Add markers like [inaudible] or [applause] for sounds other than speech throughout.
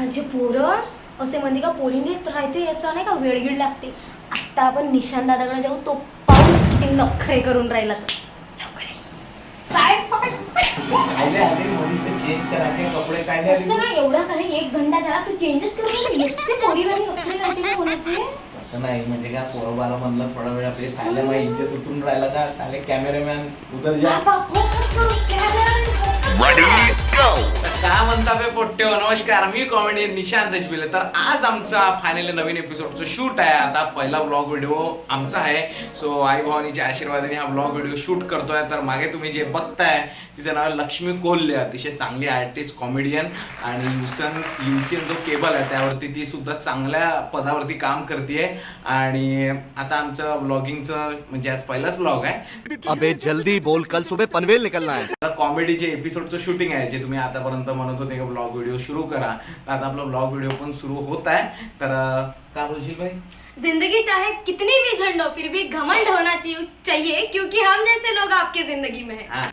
आजकालचे पोरं असे म्हणते का पोरींनीच राहते असं नाही का वेळगीड लागते. आत्ता आपण निशान दादाकडे जाऊ तो पाहून किती नखरे करून राहिला तर. असं ना एवढा काही एक घंटा झाला तू चेंजेस करून राहिला. एसचे पोरीवाणी नखरे राहते का कोणाचे? असं नाही म्हणजे म्हणलं थोडा वेळ आपले सायले माझी इज्जत उतरून राहिला का? साले कॅमेरामॅन उतर जा. काय म्हणता पोट्टे नमस्कार. मी कॉमेडियन निशांत देशपिले तर आज आमचा फायनली नवीन एपिसोडचं शूट आहे. आता पहिला ब्लॉग व्हिडिओ आमचा आहे. सो आई भवानीच्या आशीर्वादाने हा ब्लॉग व्हिडिओ शूट करतोय. तर मागे तुम्ही जे बघताय तिचं नाव आहे लक्ष्मी कोल्हे. अतिशय चांगली आर्टिस्ट कॉमेडियन आणि युसन युसीएन जो केबल आहे त्यावरती ती सुद्धा चांगल्या पदावरती काम करते आणि आता आमचं ब्लॉगिंगचं म्हणजे आज पहिलाच ब्लॉग आहे. अबे जल्दी बोल. कल सुबह पनवेल निकलना है. कॉमेडीचे एपिसोडचं शूटिंग आहे जे तुम्ही आतापर्यंत म्हणत होते का ब्लॉग व्हिडिओ सुरू करा. तर आता आपला ब्लॉग व्हिडिओ पण सुरू होत आहे. तर अं, काय बोलशील भाई ज़िंदगी चाहे कितनी भी झंड हो फिर भी घमंड होना चाहिए क्योंकि हम जैसे लोग आपके ज़िंदगी में हैं।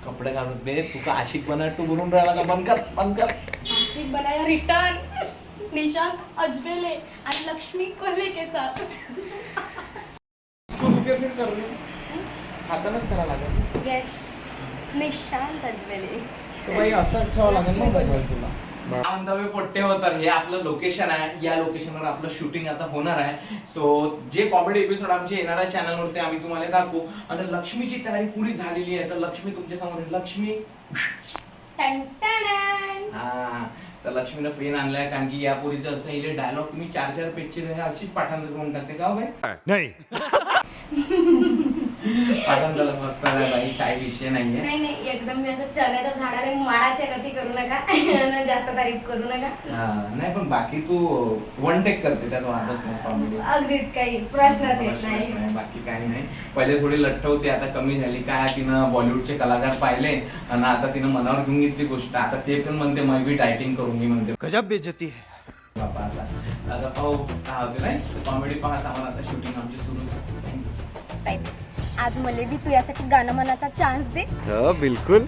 कपडे काढून दे तू का आशिक बना तू बोलून राहिला का? बंद कर बंद कर. आशिक बनाया रिटर्न निशांत अजमेले आणि लक्ष्मी कोल्हे के साथ. हातानच करा लागेल यस निशांत अजमेले तर बाई असं ठेवावं लागेल ना मोबाईल तुला? हो तर हे आपलं लोकेशन आहे. या लोकेशनवर आपलं शूटिंग आता होणार आहे. सो जे कॉमेडी एपिसोड आमचे येणार आहे चॅनलवरती आम्ही तुम्हाला दाखवू. आणि लक्ष्मीची तयारी पुरी झालेली आहे. तर लक्ष्मी तुमच्यासमोर आहे. लक्ष्मी. टन हा तर लक्ष्मीनं पेन आणलाय कारण की या पोरीचं असं इले डायलॉग तुम्ही चार चार पेजचे अशीच पाठांतर करून टाकते का हो बाई? नहीं. [laughs] पाठांतर मस्त आहे बाई काही विषय नाहीये. नाही नाही एकदम मी असं चण्याच्या झाडाला माराच्या गती करू नका. [laughs] आणि जास्त तारीफ करू नका. हा, नाही पण बाकी तू वन टेक करते त्याचा वादच नाही कॉमेडी अगदीच काही प्रश्नच येत नाही. बाकी काही नाही. पहिले थोडी लठ्ठ होती आता कमी झाली. काय तिनं बॉलिवूडचे कलाकार पाहिले आणि आता तिनं मनावर घेऊन घेतली गोष्ट. आता ते पण म्हणते मग बी टायटिंग करून मी म्हणते. गजब बेइज्जती है। बाबा आता. आता पाहू काय होते नाही कॉमेडी पाहा सामान आता शूटिंग आहे आज मला बी तू यासाठी गाणं म्हणायचा चान्स दे. हो बिलकुल.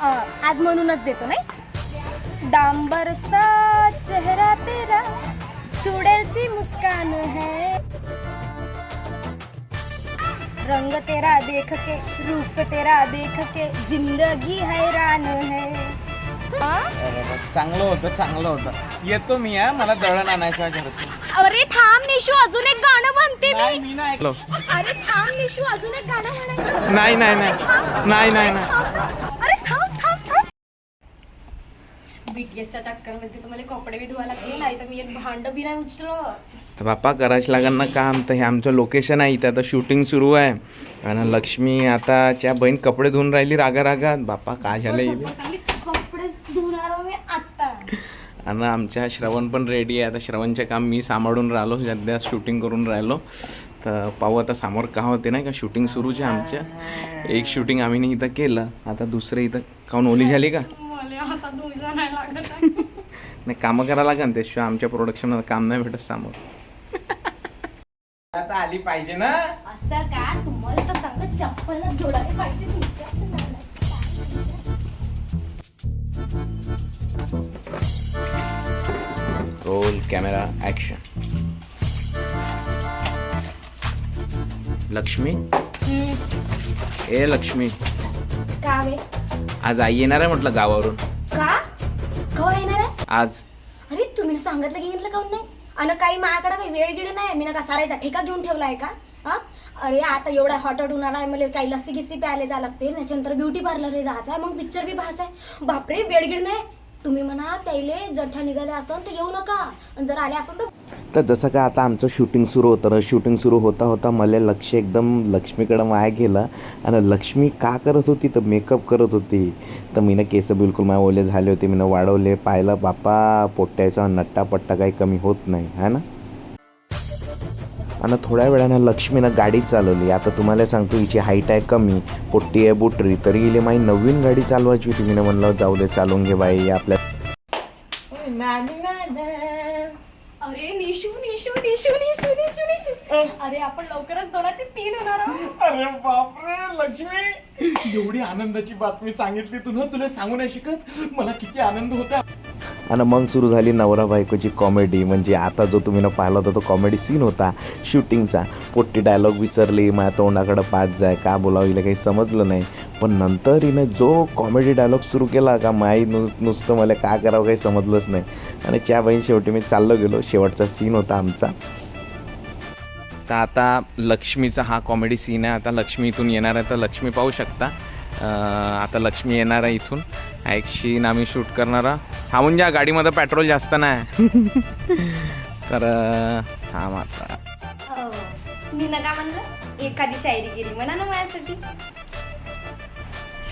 अं, आज म्हणूनच देतो नाही? डांबर सा चेहरा तेरा चुड़ैल सी मुस्कान है. रंग तेरा देख के रूप तेरा देख के जिंदगी हैरान है. हाँ? चांगलं होतं चांगलं होतं. येतो मी हा. मला दळण आणायचं आहे घरातून अरे थांब निशू अजून एक गाणं म्हणते नाही मी मी नाही ऐकलो. अरे थांब निशू अजून एक गाणं म्हणायचं. नाही नाही नाही. नाही नाही नाही. अरे थांब थांब थांब बीटीएसच्या चक्करमध्ये तुम्हाला कपडे बी धुवायला लागले नाही तर मी एक भांड बी नाही तर बाप्पा करायच लागेल ना काम. तर हे आमचं लोकेशन आहे इथं. आता शूटिंग सुरू आहे. आणि लक्ष्मी आताच्या बहीण कपडे धुवून राहिली रागा रागात बाप्पा काय झालं आत्ता आणि आमच्या श्रवण पण रेडी आहे. आता श्रवणचे काम मी सांभाळून राहिलो सध्या शूटिंग करून राहिलो. तर पाहू आता समोर का होते नाही का? शूटिंग सुरूच आहे आमच्या. एक शूटिंग आम्ही नाही इथं केलं. आता दुसरं इथं काऊन ओली झाली का? नाही कामं करायला लागेल त्याशिवाय आमच्या प्रोडक्शनला काम नाही भेटत समोर. आता आली पाहिजे ना? असं का? तुम्हाला तर चांगलं चप्पलला जोडायला पाहिजे. Roll camera action Lakshmi? ए लक्ष्मी. का वे आज आई येणार आहे म्हटलं गावावरून. का? कवा येणार आहे? आज. अरे तुम्ही ना सांगितलं की घेतलं काऊन नाही? आणि काही माझ्याकडे काही वेळ गिड नाही. मी ना का सारायचा ठेका घेऊन ठेवला आहे का? हा? अरे आता एवढा हॉटेल उन्हाळा आहे मला काही लस्सी गिस्सी प्यायला जा लागते. त्याच्यानंतर ब्युटी पार्लर जायचं आहे मग पिक्चर बी पाहायचा आहे. बापरे वेळ गिड नाही. तुम्ही म्हणा त्याले जर त्या निघाले असन तर येऊ नका. आणि जर आले असन तर तर जसं का आता आमचं शूटिंग सुरू होतं ना शूटिंग सुरू होता होता मला लक्ष एकदम लक्ष्मीकडं माया गेलं. आणि लक्ष्मी का करत होती? तर मेकअप करत होती. तर मीनं केस बिलकुल माय ओले झाले होते मीनं वाढवले. पाहिलं बापा पोट्याचा नट्टा पट्टा काही कमी होत नाही है ना? आणि थोड्या वेळानं लक्ष्मीनं गाडी चालवली. आता तुम्हाला सांगतो हिची हाईट आहे कमी पोट्टी आहे बुटरी. तरी इले माई नवीन गाडी चालवायची होती. मीनं म्हणलं जाऊ दे चालवून घे बाई आपल्या अरे निशू निशू निशू निशू निशू निशू. अरे आपण लवकरच दोनाचे तीन होणार आहोत. अरे बापरे लक्ष्मी. एवढी आनंदाची बातमी सांगितली तुला तुला सांगू नाही शिकत. मला किती आनंद होता आणि मग सुरू झाली नवरा बायकोची कॉमेडी म्हणजे आता जो तुम्ही ना पाहिला होता तो कॉमेडी सीन होता शूटिंगचा पोट्टी डायलॉग विसरली माझ्या तोंडाकडं पाच जाय का बोलावं काही समजलं नाही. पण नंतर हिनं जो कॉमेडी डायलॉग सुरू केला का माई नु नुसतं मला का करावं काही समजलंच नाही. आणि च्या बहीण शेवटी मी चाललो गेलो. शेवटचा सीन होता आमचा. तर आता लक्ष्मीचा हा कॉमेडी सीन आहे. आता लक्ष्मी इथून येणार आहे तर लक्ष्मी पाहू शकता. आता लक्ष्मी येणार आहे इथून. एक सीन आम्ही शूट करणार आहोत. हा म्हणजे या गाडीमध्ये पेट्रोल जास्त नाही. [laughs] तर थांब आता. अं, मी नका म्हणलं एखादी शायरी गिरी म्हणा ना माझ्यासाठी.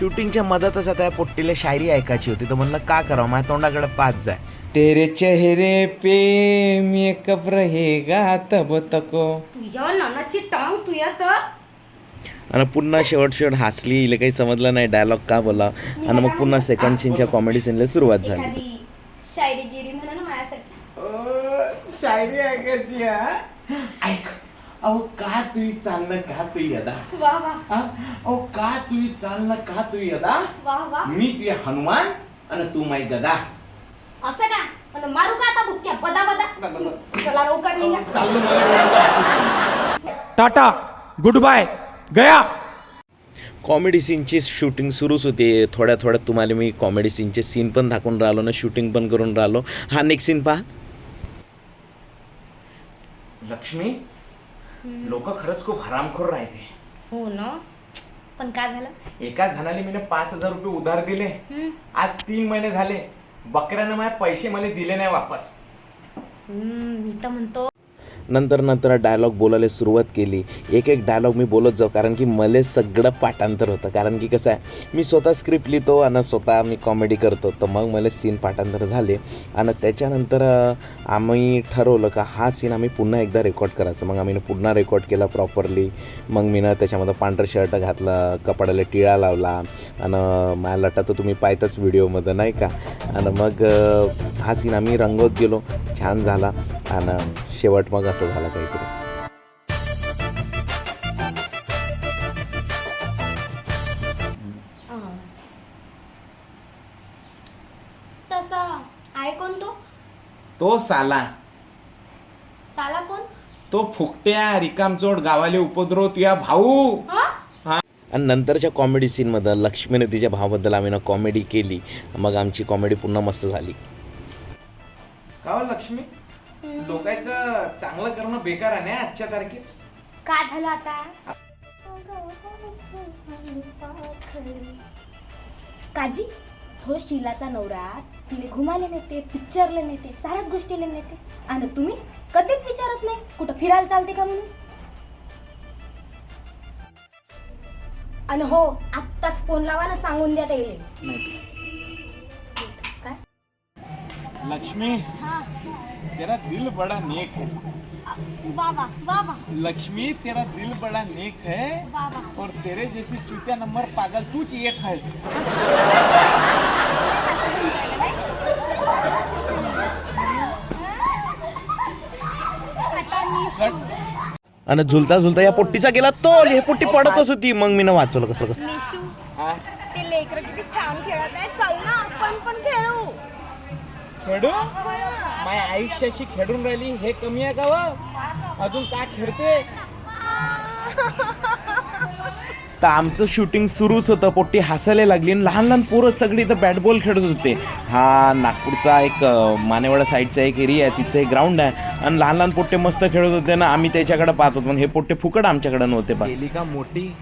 शूटिंगच्या मधातच आता या पोट्टीला शायरी ऐकायची होती तर म्हणलं का करावं? माझ्या तोंडाकडे पाच जाय. तेरे चेहरे पे मेकअप रहेगा तब तको. तुझ्या नानाची टांग तुया तर. आणि पुन्हा शेवट शेवट हसली हिला काही समजलं नाही डायलॉग का बोला आणि मग पुन्हा सेकंड सीनच्या कॉमेडी सीनला सुरुवात झाली. एखादी शायरी गिरी म्हणा ना माझ्यासाठी शायरी ऐकायची ऐक. अहो का तुही चालणं का तुही यदा? हा? अहो का तुही चालणं का तुही यदा? मी तुझे हनुमान आणि तू माई गदा. असं का? पण मारू का आता बुक्क्या? बदा बदा. चला लवकर निघा. चाललो मला [laughs] टाटा गुड बाय. गया। कॉमेडी सीनची शूटिंग सुरूच होती. थोड्या थोड्यात तुम्हाला मी कॉमेडी सीनचे सीन पण दाखवून राहिलो ना शूटिंग पण करून राहिलो. हा नेक्स्ट सीन पहा. लक्ष्मी लोक खरंच खूप हरामखोर राहते. हो ना? पण काय झालं? एका जणाने मी पाच हजार रुपये उधार दिले. आज तीन महिने झाले. बकऱ्यानं माझे पैसे मला दिले नाही वापस. हम्म, मी तर म्हणतो नंतर नंतर डायलॉग बोलायला सुरुवात केली. एक एक डायलॉग मी बोलत जाऊ कारण की मला सगळं पाठांतर होतं. कारण की कसं आहे मी स्वतः स्क्रिप्ट लिहितो आणि स्वतः मी कॉमेडी करतो. तर मग मला सीन पाठांतर झाले. आणि त्याच्यानंतर आम्ही ठरवलं का हा सीन आम्ही पुन्हा एकदा रेकॉर्ड करायचं. मग आम्ही पुन्हा रेकॉर्ड केला प्रॉपरली मग मी ना त्याच्यामध्ये पांढरं शर्ट घातलं कपाडाला टिळा लावला. आणि माझ्या लटा तर तुम्ही पाहताच व्हिडिओमध्ये नाही का? आणि मग हा सीन आम्ही रंगवत गेलो. छान झाला. आणि शेवट मग असं झालं काहीतरी. अं. तसा आहे कोण तो? तो साला. साला कोण? तो फुकट्या रिकामचोड गावाले उपद्रव तुया भाऊ. हा? आणि नंतरच्या कॉमेडी सीनमध्ये लक्ष्मीने तिच्या भावाबद्दल आम्ही ना कॉमेडी केली. मग आमची कॉमेडी पुन्हा मस्त झाली. का हो लक्ष्मी? लोकांचं चांगलं करणं बेकार आहे ना आजच्या तारखेत? काय झालं आता? काजी तो शिलाचा नवरा तिने घुमाले नेते पिक्चरले नेते साऱ्याच गोष्टीला नेते. आणि तुम्ही कधीच विचारत नाही कुठं फिरायला चालते का म्हणून? आणि हो आत्ताच फोन लावा ना सांगून द्या येईल काय? लक्ष्मी? हा. तेरा दिल बड़ा नेक है। लक्ष्मी तेरा दिल बड़ा नेक है और तेरे जैसे चूतिया नंबर पागल तू एक है। आणि झुलता झुलता या पोट्टीचा गेला तो हे पोट्टी पडतच होती. मग मी ना वाचवलं कसं कसं. ते लेकर किती छान खेळत आहे चल ना आपण पण खेळू. खेळू? माझ्या आयुष्याशी खेळून राहिली हे कमी आहे का व? अजून का खेळते? तर आमचं शूटिंग सुरूच होतं पोट्टी हसायला लागली आणि लहान लहान पोरं सगळी इथं बॅट बॉल खेळत होते. हा नागपूरचा एक मानेवाडा साईडचा एक एरिया आहे तिचं एक ग्राउंड आहे. आणि लहान लहान पोट्टे मस्त खेळत होते ना आम्ही त्याच्याकडे पाहत होतो. मग हे पोट्टे फुकट आमच्याकडे नव्हते गेली का मोठी?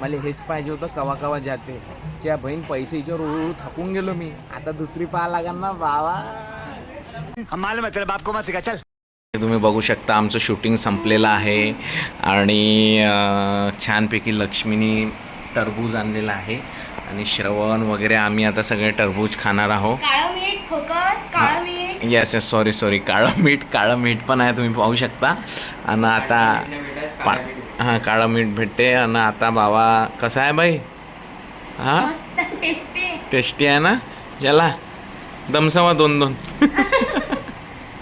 मला हेच पाहिजे होतं कवा कवा जाते. त्या बहीण पैसे हिच्यावर उडू थकून गेलो मी आता दुसरी पाहा लागल ना बाबा. हम मालूम है तेरे बाप को मत सिखा चल. तुम्ही बघू शकता आमचं शूटिंग संपलेलं आहे. आणि छानपैकी लक्ष्मीनी टरबूज आणलेलं आहे. आणि श्रवण वगैरे आम्ही आता सगळे टरबूज खाणार आहोत. काळं मीठ फोकस काळं मीठ. येस येस सॉरी सॉरी काळं मीठ काळं मीठ पण आहे तुम्ही पाहू शकता. आणि आता पा हां काळं मीठ भेटते आणि आता बाबा कसं आहे बाई? हां? टेस्टी टेस्टी आहे ना? चला दमसवा दोन दोन.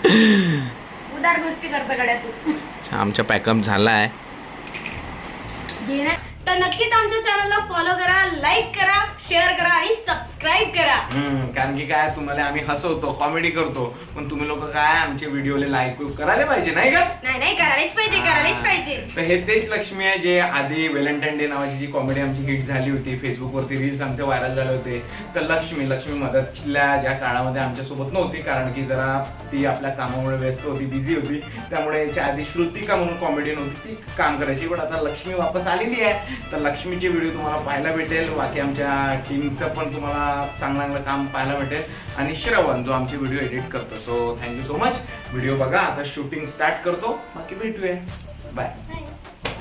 जोरदार गोष्टी करतं गड्या तू. अच्छा, आमचा पॅकअप झाला आहे. तर नक्कीच आमच्या चॅनलला फॉलो करा लाईक करा. शेअर करा आणि सबस्क्राईब करा. हम्म, कारण की काय तुम्हाला आम्ही हसवतो कॉमेडी करतो पण तुम्ही लोक काय आमचे व्हिडिओला लाईक करायला पाहिजे नाही का? नाही नाही करायलाच पाहिजे करायलाच पाहिजे. तर हे तेच लक्ष्मी आहे जे आधी व्हॅलेंटाईन डे नावाची जी कॉमेडी आमची हिट झाली होती फेसबुकवरती रील्स आमचे व्हायरल झाले होते तर लक्ष्मी लक्ष्मी मदतल्या ज्या काळामध्ये आमच्यासोबत नव्हती कारण की जरा ती आपल्या कामामुळे व्यस्त होती बिझी होती त्यामुळे याच्या आधी श्रुतिका म्हणून कॉमेडी नव्हती ती काम करायची पण आता लक्ष्मी वापस आलेली आहे. तर लक्ष्मीचे व्हिडिओ तुम्हाला पाहायला भेटेल बाकी आमच्या टीमचं पण तुम्हाला चांगलं चांगलं काम पाहायला भेटेल. आणि श्रवण जो आमचे व्हिडिओ एडिट करतो. So thank you so much video बघा आता शूटिंग स्टार्ट करतो. बाकी भेटूया. बाय